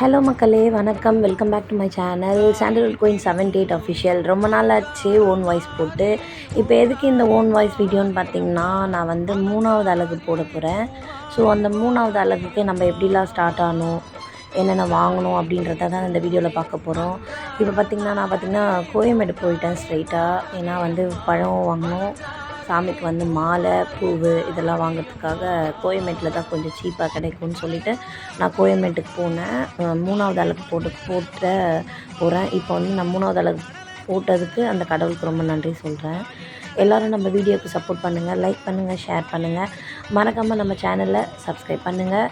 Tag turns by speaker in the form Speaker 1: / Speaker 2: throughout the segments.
Speaker 1: Hello மக்களே வணக்கம். Welcome back to my channel sandalwood coin seventy eight official ரொம்ப நாள் ஆச்சு ஓன் வாய்ஸ் போட்டு. இப்போ எதுக்கு இந்த ஓன் வாய்ஸ் வீடியோன்னு பார்த்தீங்கன்னா நான் வந்து மூணாவது அழகு போட போகிறேன் ஸோ அந்த மூணாவது அழகுக்கு நம்ம எப்படிலாம் ஸ்டார்ட் ஆகணும்? என்னென்ன வாங்கணும் அப்படின்றத தான் இந்த வீடியோவில் பார்க்க போகிறோம் இப்போ பார்த்திங்கன்னா நான் பார்த்திங்கன்னா கோயம்பேடு போயிட்டேன் ஸ்ட்ரைட்டாக ஏன்னா வந்து பழம் வாங்கணும். சாமிக்கு வந்து மாலை பூவு இதெல்லாம் வாங்குறதுக்காக கோயம்பேட்டில் தான் கொஞ்சம் சீப்பாக கிடைக்கும்னு சொல்லிவிட்டு நான் கோயம்பேட்டுக்கு போனேன். மூணாவது அளவுக்கு போட்டு போட்ட போகிறேன் இப்போ வந்து நான் மூணாவது அளவுக்கு போட்டதுக்கு அந்த கடவுளுக்கு ரொம்ப நன்றி சொல்கிறேன் எல்லோரும் நம்ம வீடியோக்கு சப்போர்ட் பண்ணுங்கள் லைக் பண்ணுங்கள் ஷேர் பண்ணுங்கள் மறக்காமல் நம்ம சேனலை சப்ஸ்கிரைப் பண்ணுங்கள்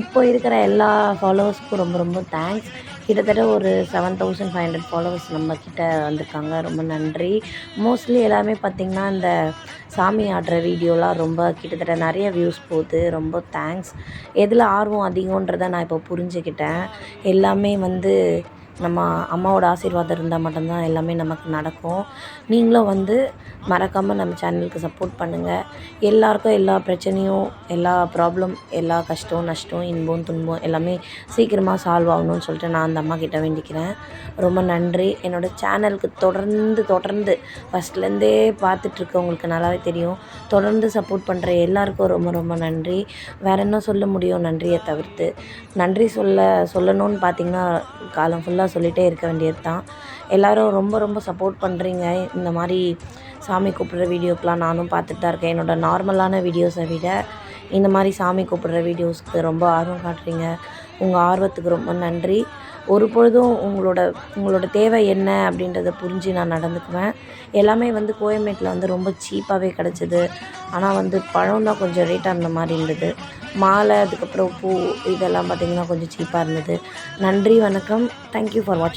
Speaker 1: இப்போ இருக்கிற எல்லா ஃபாலோவர்ஸ்க்கும் ரொம்ப ரொம்ப தேங்க்ஸ் கிட்டத்தட்ட ஒரு seven thousand five hundred followers நம்ம வந்திருக்காங்க. ரொம்ப நன்றி. மோஸ்ட்லி எல்லாமே பார்த்திங்கன்னா இந்த சாமி ஆடுற வீடியோலாம் ரொம்ப கிட்டத்தட்ட நிறைய வியூஸ் போகுது. ரொம்ப தேங்க்ஸ் எதில் ஆர்வம் அதிகன்றதை நான் இப்போ புரிஞ்சுக்கிட்டேன். எல்லாமே வந்து நம்ம அம்மாவோட ஆசீர்வாதம் இருந்தால் மட்டும்தான் எல்லாமே நமக்கு நடக்கும். நீங்களும் வந்து மறக்காமல் நம்ம சேனலுக்கு சப்போர்ட் பண்ணுங்கள் எல்லாருக்கும் எல்லா பிரச்சனையும் எல்லா ப்ராப்ளம் எல்லா கஷ்டம் நஷ்டம் இன்பம் துன்பம் எல்லாமே சீக்கிரமாக சால்வ் ஆகணும்னு சொல்லிட்டு நான் அந்த அம்மா கிட்ட வேண்டிக்கிறேன். ரொம்ப நன்றி. என்னோடய சேனலுக்கு தொடர்ந்து தொடர்ந்து ஃபஸ்ட்லேருந்தே பார்த்துட்ருக்கவங்களுக்கு நல்லாவே தெரியும். தொடர்ந்து சப்போர்ட் பண்ணுற எல்லாருக்கும் ரொம்ப ரொம்ப நன்றி. வேறு என்ன சொல்ல முடியும் நன்றியை தவிர்த்து? நன்றி சொல்ல சொல்லணும்னு பார்த்தீங்கன்னா காலம் ஃபுல்லாக சொல்லிகிட்டே இருக்க வேண்டியது தான் எல்லோரும் ரொம்ப ரொம்ப சப்போர்ட் பண்ணுறீங்க இந்த மாதிரி சாமி கூப்பிடுற வீடியோக்கெலாம் நானும் பார்த்துட்டு தான் இருக்கேன். என்னோடய நார்மலான வீடியோஸை விட இந்த மாதிரி சாமி கூப்பிடுற வீடியோஸ்க்கு ரொம்ப ஆர்வம் காட்டுறீங்க. உங்கள் ஆர்வத்துக்கு ரொம்ப நன்றி. ஒரு பொழுதும் உங்களோட உங்களோட தேவை என்ன அப்படின்றத புரிஞ்சு நான் நடந்துக்குவேன். எல்லாமே வந்து கோயம்பேட்டில் வந்து ரொம்ப சீப்பாகவே கிடச்சிது. ஆனால் வந்து பழம் தான் கொஞ்சம் ரேட்டாக இருந்த மாதிரி இருந்தது. மாலை அதுக்கப்புறம் பூ இதெல்லாம் பார்த்திங்கன்னா கொஞ்சம் சீப்பாக இருந்தது. நன்றி வணக்கம். தேங்க்யூ ஃபார் வாட்சிங்